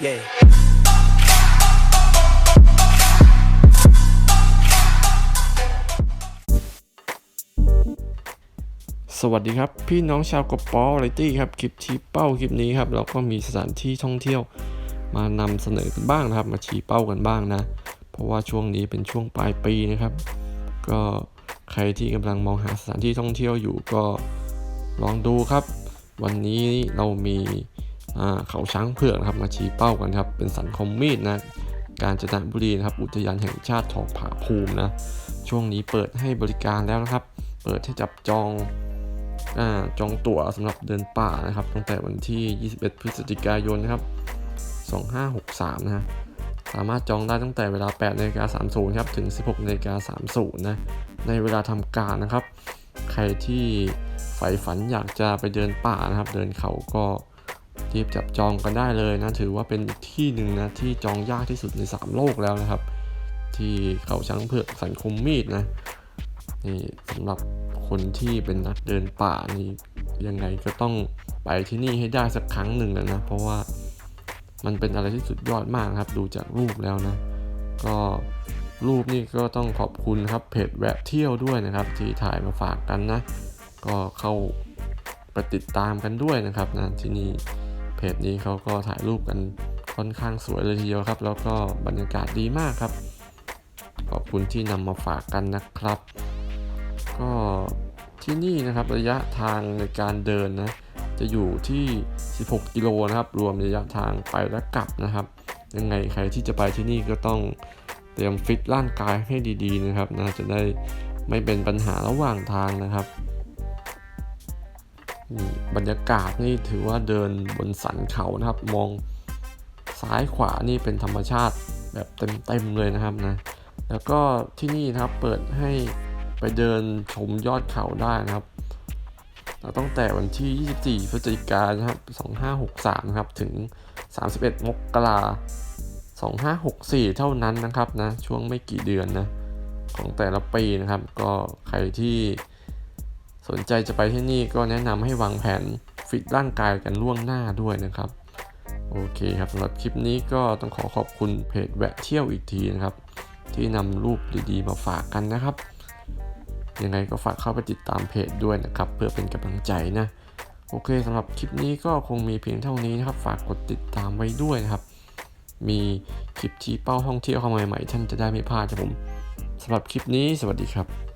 Yeah. สวัสดีครับ พี่น้องชาวกปอไรตี้ครับ คลิปชี้เป้าคลิปนี้ครับ เราก็มีสถานที่ท่องเที่ยวมานำเสนอกันบ้างนะครับ มาชี้เป้ากันบ้างนะ เพราะว่าช่วงนี้เป็นช่วงปลายปีนะครับ ก็ใครที่กำลังมองหาสถานที่ท่องเที่ยวอยู่ก็ลองดูครับ วันนี้เรามี เขาช้างเผือกนะครับมาชี้เป้ากันครับเป็นสันคมมีดนะการจนบุรีนะครับอุทยานแห่งชาติทองผาภูมินะช่วงนี้เปิดให้บริการแล้วนะครับ เปิดให้จับจองอจองตั๋วสำหรับเดินป่านะครับ ตั้งแต่วันที่ 21 พฤศจิกายนนะครับ 2563นะฮะสามารถจองได้ตั้งแต่เวลา8นาฬิกา30ครับถึง 16นาฬิกา30นะในเวลาทำการนะครับ ใครที่ใฝ่ฝันอยากจะไปเดินป่านะครับ เดินเขาก็ รีบจับจองกันได้เลยนะ ถือว่าเป็นที่หนึ่งนะที่จองยากที่สุดใน 3 โลกแล้วนะครับ ที่เขาช้างเผือกสันคมมีดนะนี่สำหรับคนที่เป็นนักเดินป่านี่ยังไงก็ต้องไปที่นี่ให้ได้สักครั้งหนึ่งนะนะเพราะว่ามันเป็นอะไรที่สุดยอดมากครับ ดูจากรูปแล้วนะ ก็รูปนี่ก็ต้องขอบคุณครับเพจแวะเที่ยวด้วยนะครับ ที่ถ่ายมาฝากกันนะ ก็เข้าไปติดตามกันด้วยนะครับนะที่นี่ จนี้เขาก็ถ่ายรูปกันค่อนข้างสวยเลยทีเดียวครับ แล้วก็บรรยากาศดีมากครับ ขอบคุณที่นำมาฝากกันนะครับ ก็ที่นี่นะครับระยะทางในการเดินนะจะอยู่ที่ 16 กิโลนะครับ รวมระยะทางไปและกลับนะครับ ยังไงใครที่จะไปที่นี่ก็ต้องเตรียมฟิตร่างกายให้ดีๆนะครับนะจะได้ไม่เป็นปัญหาระหว่างทางนะครับ นี่บรรยากาศนี่ถือว่าเดินบนสันเขานะครับ มองซ้ายขวานี่เป็นธรรมชาติแบบเต็มๆเลยนะครับนะแล้วก็ที่นี่นะครับเปิดให้ไปเดินชมยอดเขาได้นะครับตั้งแต่วันที่ 24 พฤศจิกายนนะครับ 2563 นะครับ ถึง 31 มกราคม 2564 เท่านั้นนะครับนะ ช่วงไม่กี่เดือนนะ ของแต่ละปีนะครับ ก็ใครที่ สนใจจะไปที่นี่ก็แนะนำให้วางแผนฟิตร่างกายกันล่วงหน้าด้วยนะครับ โอเคครับสำหรับคลิปนี้ก็ต้องขอขอบคุณเพจแวะเที่ยวอีกทีนะครับ ที่นำรูปดีๆมาฝากกันนะครับ ยังไงก็ฝากเข้าไปติดตามเพจด้วยนะครับ เพื่อเป็นกำลังใจนะ โอเคสำหรับคลิปนี้ก็คงมีเพียงเท่านี้นะครับ ฝากกดติดตามไว้ด้วยนะครับ มีคลิปที่เป้าท่องเที่ยวเข้ามาใหม่ๆท่านจะได้ไม่พลาดครับผมสำหรับคลิปนี้สวัสดีครับ